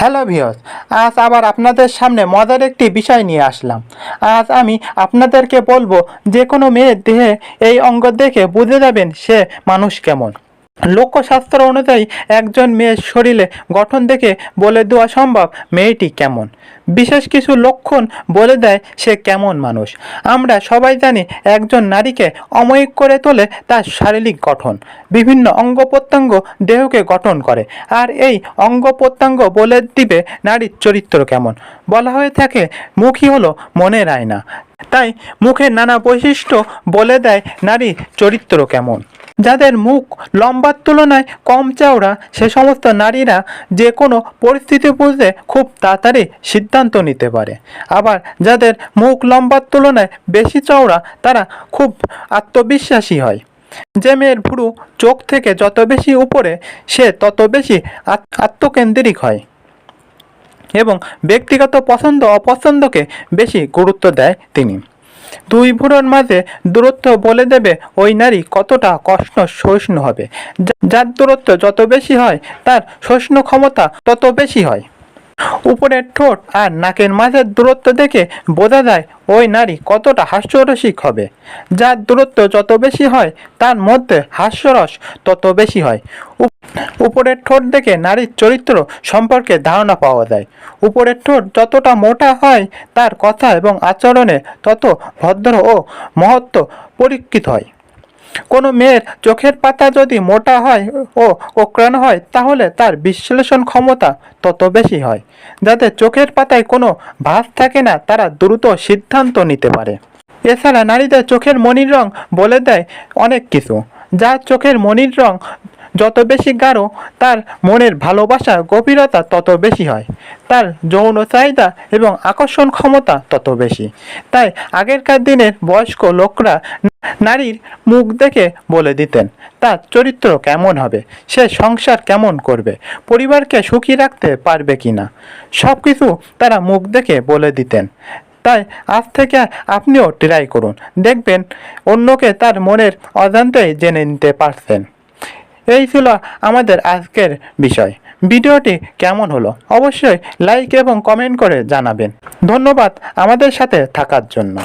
Hello ভিওস আজ আবার আপনাদের সামনে মজার একটি বিষয় নিয়ে আসলাম। আজ আমি আপনাদেরকে বলব যে কোনো মেয়ের দেহে এই অঙ্গ দেখে বুঝে যাবেন সে মানুষ কেমন। লোকশাস্ত্র অনুযায়ী একজন মেয়ের শরীরে গঠন দেখে বলে দেওয়া সম্ভব, মেয়েটি কেমন? বিশেষ কিছু লক্ষণ বলে দেয় সে কেমন মানুষ। আমরা সবাই জানি একজন নারীকে অময়িক করে তোলে তার শারীরিক গঠন। বিভিন্ন অঙ্গ প্রত্যঙ্গ দেহকে গঠন করে। আর এই অঙ্গ প্রত্যঙ্গ বলে দিবে নারীর চরিত্র কেমন। বলা হয়ে থাকে, মুখই হলো মনের আয়না। তাই মুখের নানা বৈশিষ্ট্য বলে দেয় নারীর চরিত্র কেমন। যাদের মুখ লম্বার তুলনায় কম চওড়া, সে সমস্ত নারীরা যে কোনো পরিস্থিতি বুঝতে খুব তাড়াতাড়ি সিদ্ধান্ত নিতে পারে। আবার যাদের মুখ লম্বার তুলনায় বেশি চওড়া, তারা খুব আত্মবিশ্বাসী হয়। যে মেয়ের ভুরু চোখ থেকে যত বেশি উপরে, সে তত বেশি আত- আত্মকেন্দ্রিক হয় এবং ব্যক্তিগত পছন্দ অপছন্দকে বেশি গুরুত্ব দেয় তিনি। দুই ভুরোর মাঝে দূরত্ব বলে দেবে ওই নারী কতটা কষ্ট সহিষ্ণু হবে। যার দূরত্ব যত বেশি হয়, তার সহিষ্ণু ক্ষমতা তত বেশি হয়। উপরের ঠোঁট আর নাকের মাঝের দূরত্ব দেখে বোঝা যায় ওই নারী কতটা হাস্যরসিক হবে। যার দূরত্ব যত বেশি হয়, তার মধ্যে হাস্যরস তত বেশি হয়। উপরের ঠোঁট দেখে নারীর চরিত্র সম্পর্কে ধারণা পাওয়া যায়। উপরের ঠোঁট যতটা মোটা হয়, তার কথা এবং আচরণে তত ভদ্র ও মহত্ব পরীক্ষিত হয়। কোনো মেয়ের চোখের পাতা যদি মোটা হয় ও কোকড়ানো হয়, তাহলে তার বিশ্লেষণ ক্ষমতা তত বেশি হয়। যাতে চোখের পাতায় কোনো ভাস থাকে না, তারা দ্রুত সিদ্ধান্ত নিতে পারে। এছাড়া নারীদের চোখের মনির রং বলে দেয় অনেক কিছু যার চোখের মনির রং যত বেশি গাঢ়, তার মনের ভালোবাসা গভীরতা তত বেশি হয়। তার যৌন চাহিদা এবং আকর্ষণ ক্ষমতা তত বেশি। তাই আগেরকার দিনের বয়স্ক লোকরা নারীর মুখ দেখে বলে দিতেন, তার চরিত্র কেমন হবে? সে সংসার কেমন করবে? পরিবারকে সুখী রাখতে পারবে কি না? সব কিছু তারা মুখ দেখে বলে দিতেন। তাই আজ থেকে আপনিও ট্রাই করুন। দেখবেন অন্যকে তার মনের অজান্তেই জেনে নিতে পারছেন এই ছিল আমাদের আজকের বিষয়। ভিডিওটি কেমন হলো? অবশ্যই লাইক এবং কমেন্ট করে জানাবেন। ধন্যবাদ আমাদের সাথে থাকার জন্য।